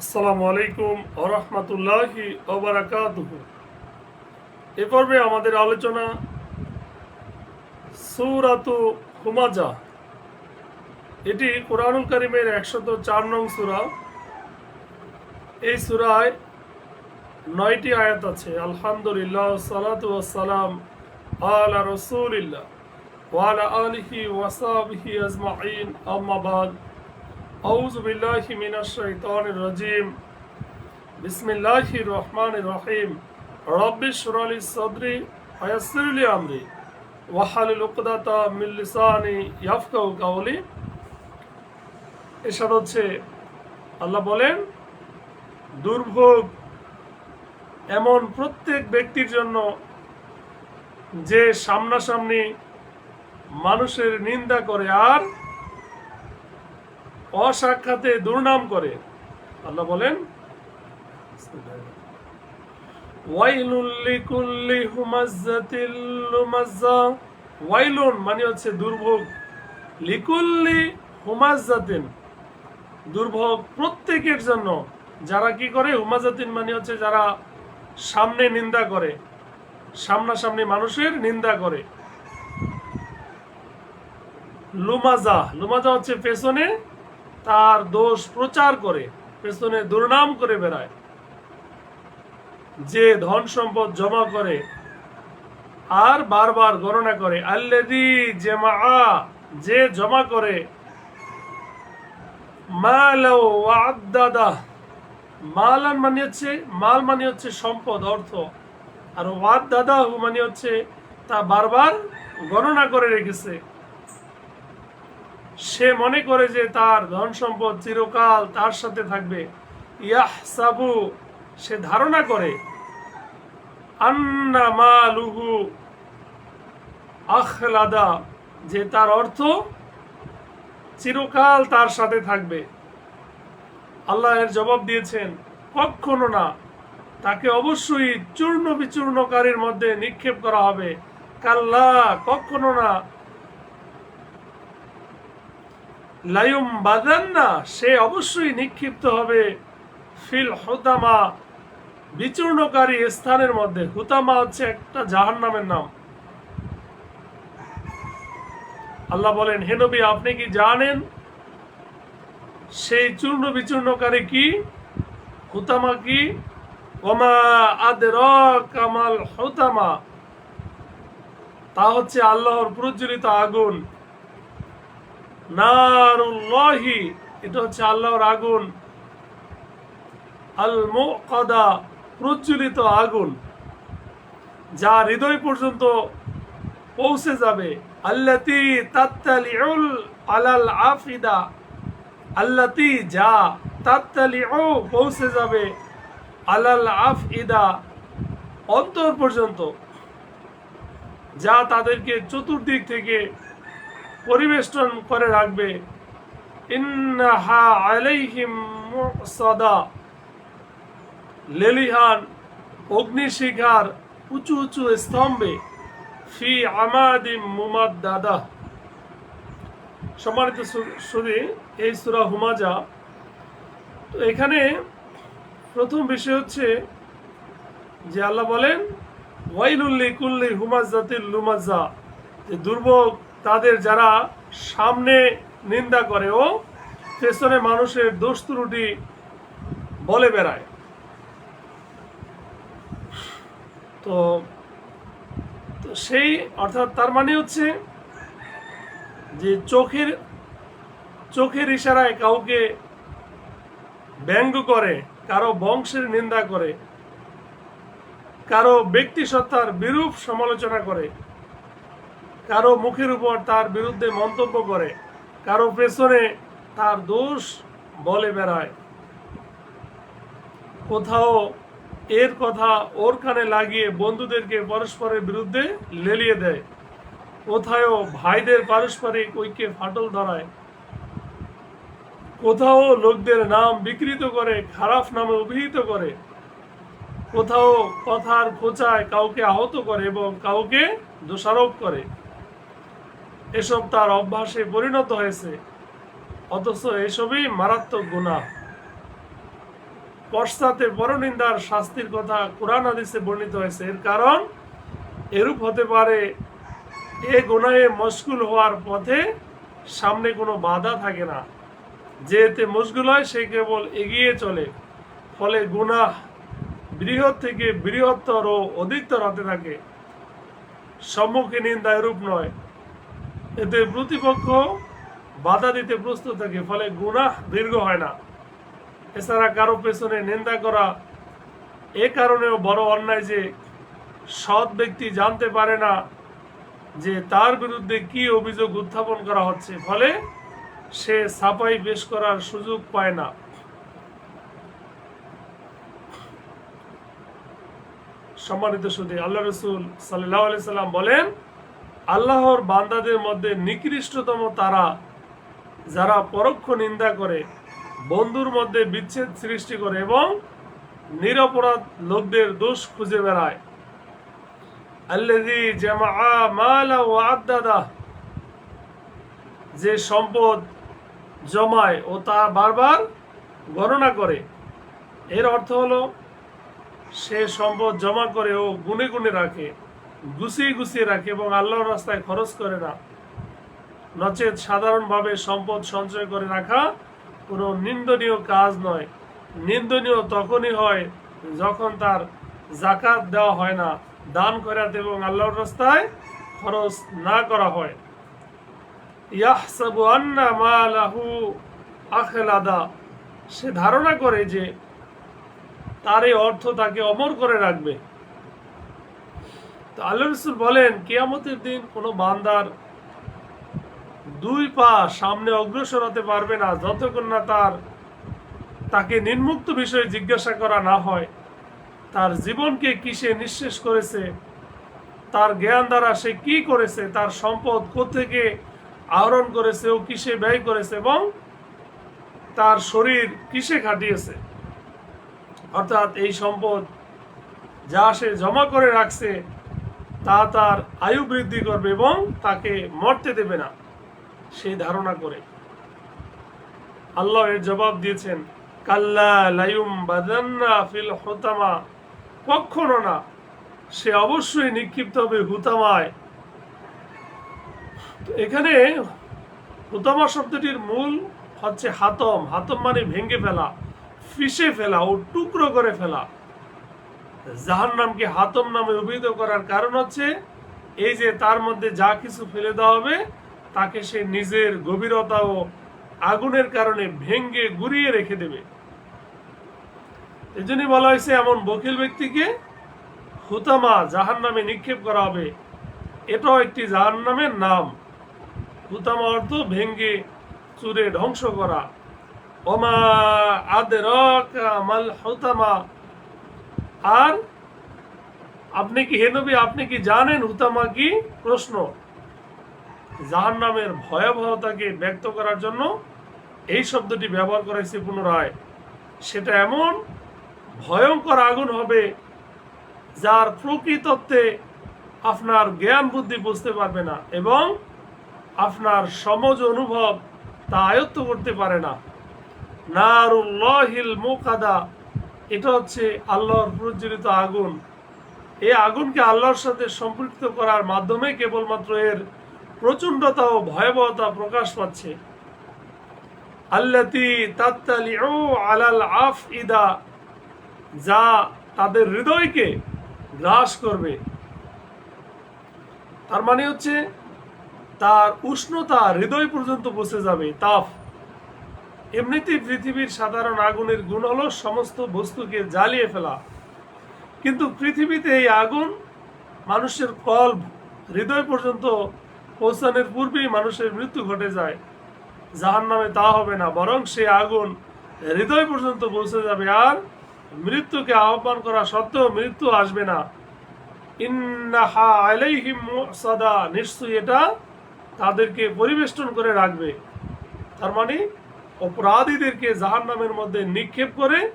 আসসালামু আলাইকুম আরহামতুল্লাহি এ পর্বে আমাদের আলোচনা সূরাতু হুমাজা। এটি কোরআনুল করিমের একশত চার নং সূরা। এই সূরায় নয়টি আয়াত আছে, আলহামদুলিল্লাহ, সালাতু ওয়াসসালাম আলা রাসূলিল্লাহ ওয়ালা আলিহি ওয়াসাবিহি আজমাইন, আম্মা বাদ। أعوذ بالله من الشيطان الرجيم بسم الله الرحمن الرحيم رب اشرح لي صدري ويسر لي أمري واحلل عقدة من لساني يفقهوا قولي এসব হচ্ছে আল্লাহ বলেন দুর্ভোগ এমন প্রত্যেক ব্যক্তির জন্য যে সামনাসামনি মানুষের নিন্দা করে আর অসাক্ষাতে দুর্নাম করে। আল্লাহ বলেন ওয়াইলুন মানে হচ্ছে দুর্ভোগ। লিকুল্লি হুমাজ্জাতিন, দুর্ভোগ প্রত্যেকের জন্য। যারা কি করে? হুমাজাতিন মানে হচ্ছে যারা সামনে নিন্দা করে, সামনাসামনি মানুষের নিন্দা করে। লুমাজা লুমাজা হচ্ছে পেছনে তার দোষ প্রচার করে, পেছনে দুর্নাম করে বেড়ায়। যে ধন সম্পদ জমা করে, আর বারবার গণনা করে আল্লেদি জেমা যে জমা করে মানে হচ্ছে, মাল মানে হচ্ছে সম্পদ, অর্থ। আর ওয়াদ দাদা মানে হচ্ছে, তা বারবার গণনা করে রেখেছে। সে মনে করে যে তার ধন সম্পদ চিরকাল তার সাথে থাকবে। ইয়াহ সাবু সে ধারণা করে, আন্না মালুহু আখলাদা যে তার অর্থ চিরকাল তার সাথে থাকবে। আল্লাহ এর জবাব দিয়েছেন কখনো না, তাকে অবশ্যই চূর্ণ বিচূর্ণকারীর মধ্যে নিক্ষেপ করা হবে। কাল্লা কখনো না লায়ুম বাদান না, সে অবশ্যই নিক্ষিপ্ত হবে ফিল হুতামা, বিচূর্ণকারী স্থানের মধ্যে। হুতামা হচ্ছে একটা জাহান নামের নাম। আল্লাহ বলেন, হে নবী, আপনি কি জানেন সেই চূর্ণ বিচূর্ণকারী কি? হুতামা কি? ওমা আদের কামাল হুতামা। তা হচ্ছে আল্লাহর প্রজ্বলিত আগুন। নারুল্লাহি, এটা হচ্ছে আল্লাহর আগুন। আল আগুন, যা হৃদয় পর্যন্ত পৌঁছে যাবে। আল্লাতি তাত্তালিউল আলাল আফিদা, আল্লাতি যা তাত্তালিউ পৌঁছে যাবে আলাল আফিদা, অন্তর পর্যন্ত, যা তাদেরকে চতুর্দিক থেকে পরিবেষ্টন করে রাখবে। লেলিহান, অগ্নিশিখার, উঁচু উঁচু স্তম্ভে, ফি আমাদিম মুমাদ্দাদা। সম্মানিত শুধু এই সুরা হুমাজা। তো এখানে প্রথম বিষয় হচ্ছে যে আল্লাহ বলেন ওয়াইলুল্লি কুল্লি হুমাজাতিল লুমাজা যে দুর্ভোগ তাদের যারা সামনে নিন্দা করে ও পেছনে মানুষের দোষ ত্রুটি বলে বেড়ায়। তো সেই, অর্থাৎ তার মানে হচ্ছে যে চোখের চোখের ইশারায় কাউকে ব্যঙ্গ করে, কারও বংশের নিন্দা করে, কারও ব্যক্তি সত্তার বিরূপ সমালোচনা করে কারও মুখের উপর তার বিরুদ্ধে মন্তব্য করে, কারও পেছনে তার দোষ বলে বেড়ায়। কোথাও এর কথা ওর কানে লাগিয়ে বন্ধুদেরকে পরস্পরের বিরুদ্ধে লেলিয়ে দেয়। কোথাও ভাইদের পারস্পরিক ঐক্যে ফাটল ধরায়। কোথাও লোকদের নাম বিকৃত করে, খারাপ নামে অভিহিত করে। কোথাও কথার খোঁচায় কাউকে আহত করে এবং কাউকে দোষারোপ করে। এসব তার অভ্যাসে পরিণত হয়েছে। অথচ এসবই মারাত্মক গুণা পশ্চাতে পরনিন্দার শাস্তির কথা কোরআন হাদিসে বর্ণিত হয়েছে। এর কারণ এরূপ হতে পারে, এ গুনাহে মশগুল হওয়ার পথে সামনে কোনো বাধা থাকে না। যে এতে মশগুল হয়, সে কেবল এগিয়ে চলে। ফলে গুনাহ বৃহৎ থেকে বৃহত্তর ও অধিকতর হতে থাকে। সম্মুখে নিন্দা এরূপ নয়। এতে প্রতিপক্ষ বাধা দিতে প্রস্তুত থাকে, ফলে গুনাহ দীর্ঘ হয় না। এছাড়া কারও পেছনে নিন্দা করা এ কারণেও বড় অন্যায় যে সৎ ব্যক্তি জানতে পারে না যে তার বিরুদ্ধে কি অভিযোগ উত্থাপন করা হচ্ছে, ফলে সে সাফাই পেশ করার সুযোগ পায় না। সম্মানিত সুদী আল্লাহ রসুল সাল্লাহ আলি সাল্লাম বলেন আল্লাহর বান্দাদের মধ্যে নিকৃষ্টতম তারা, যারা পরোক্ষ নিন্দা করে, বন্ধুর মধ্যে বিচ্ছেদ সৃষ্টি করে এবং নিরপরাধ লোকদের দোষ খুঁজে বেড়ায়। মালা ওয়া আদ্দাদা, যে সম্পদ জমায় ও তা বারবার গণনা করে। এর অর্থ হলো, সে সম্পদ জমা করে ও গুনে গুনে রাখে। গুছিয়ে গুছিয়ে রাখে এবং আল্লাহর রাস্তায় খরচ করে না। নচেত সাধারণভাবে সম্পদ সঞ্চয় করে রাখা কোনো নিন্দনীয় কাজ নয়। নিন্দনীয় তখনই হয় যখন তার জাকাত দেওয়া হয় না, দান করাত এবং আল্লাহর রাস্তায় খরচ না করা হয়। সে ধারণা করে যে তার এই অর্থ তাকে অমর করে রাখবে। তো আল্লাহ রসুল বলেন, কেয়ামতের দিন কোনো বান্দার দুই পা সামনে অগ্রসর হতে পারবে না, যতক্ষণ না তার, তাকে নির্মুক্ত বিষয়ে জিজ্ঞাসা করা না হয়। তার জীবনকে কিসে নিঃশেষ করেছে? তার জ্ঞান দ্বারা সে কি করেছে? তার সম্পদ কোথেকে আহরণ করেছে ও কিসে ব্যয় করেছে এবং তার শরীর কিসে খাটিয়েছে? অর্থাৎ এই সম্পদ যা সে জমা করে রাখছে তা তার আয়ু বৃদ্ধি করবে এবং তাকে মরতে দেবে না। সেই ধারণা করে। আল্লাহ এর জবাব দিয়েছেন, কাল্লা লাইম ফিল হোতামা। কখনো না। সে অবশ্যই নিক্ষিপ্ত হবে হুতামায়। এখানে হুতামা শব্দটির মূল হচ্ছে হাতম। হাতম মানে ভেঙে ফেলা, ফিসে ফেলা ও টুকরো করে ফেলা। জাহান নামকে হাতম নামে অভিহিত করার কারণ হচ্ছে, এই যে তার মধ্যে যা কিছু ফেলে দেওয়া হবে, তাকে সে নিজের গভীরতা ও আগুনের কারণে ভেঙ্গে গুড়িয়ে রেখে দেবে। এই জন্যই বলা হয়েছে, এমন বকিল ব্যক্তিকে হুতামা জাহান নামে নিক্ষেপ করা হবে। এটাও একটি জাহান নামের নাম। হুতামা অর্থ ভেঙ্গে চুরে ধ্বংস করা। ওমা আদের মাল হুতামা আর আপনি কি, হে নবী, আপনি কি জানেন হুতামা কি প্রশ্ন? জাহান নামের ভয়াবহতাকে ব্যক্ত করার জন্য এই শব্দটি ব্যবহার করেছে পুনরায়। সেটা এমন ভয়ঙ্কর আগুন হবে যার প্রকৃতত্বে আপনার জ্ঞান বুদ্ধি বুঝতে পারবে না এবং আপনার সমজ অনুভব তা আয়ত্ত করতে পারে না। নারুল্লাহিল মুকাদা এটা হচ্ছে আল্লাহর প্রজ্বলিত আগুন। এই আগুনকে আল্লাহর সাথে সম্পৃক্ত করার মাধ্যমে কেবলমাত্র এর প্রচণ্ডতা ও ভয়াবহতা প্রকাশ পাচ্ছে। আল্লাতি তাত্তালিউ আলাল আফ ইদা যা তাদের হৃদয়কে গ্রাস করবে। তার মানে হচ্ছে, তার উষ্ণতা হৃদয় পর্যন্ত পৌঁছে যাবে তাপ এমনিতেই পৃথিবীর সাধারণ আগুনের গুণ হলো সমস্ত বস্তুকে জ্বালিয়ে ফেলা। কিন্তু পৃথিবীতে এই আগুন মানুষের কল্প হৃদয় পর্যন্ত পৌঁছানোর পূর্বেই মানুষের মৃত্যু ঘটে যায়। যাহার নামে তা হবে না, বরং সে আগুন হৃদয় পর্যন্ত পৌঁছে যাবে আর মৃত্যুকে আহ্বান করা সত্ত্বেও মৃত্যু আসবে না। ইন্নাহা মুসাদা, নিশ্চয়ই এটা তাদেরকে পরিবেষ্টন করে রাখবে। তার মানে অপরাধীদেরকে জাহান নামের মধ্যে নিক্ষেপ করে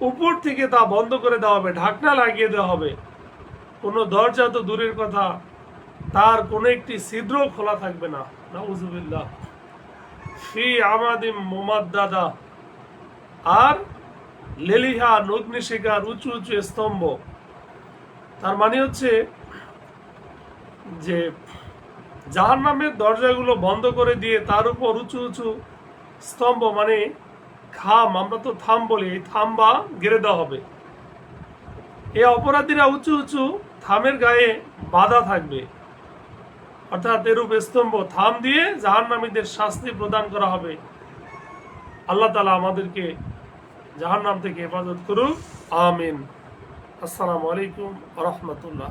উপর থেকে তা বন্ধ করে দেওয়া হবে, ঢাকনা লাগিয়ে দেওয়া হবে। কোনো দরজা তো দূরের কথা, তার কোনো একটি ছিদ্র খোলা থাকবে না। নাউজুবিল্লাহ। ফি আমাদিম মোমাদ্দাদা। আর লেলিহা অগ্নিশিকার উঁচু উঁচু স্তম্ভ। তার মানে হচ্ছে যে জাহার নামের দরজাগুলো বন্ধ করে দিয়ে তার উপর উঁচু উঁচু স্তম্ভ মানে খাম আমরা তো থাম বলি, এই থাম বা গেড়ে দেওয়া হবে। এই অপরাধীরা উঁচু উঁচু থামের গায়ে বাধা থাকবে। অর্থাৎ এরূপ স্তম্ভ থাম দিয়ে জাহান্নামীদের শাস্তি প্রদান করা হবে। আল্লাহ তালা আমাদেরকে জাহান্নাম থেকে হেফাজত করুক। আমিন। আসসালামু আলাইকুম রহমতুল্লাহ।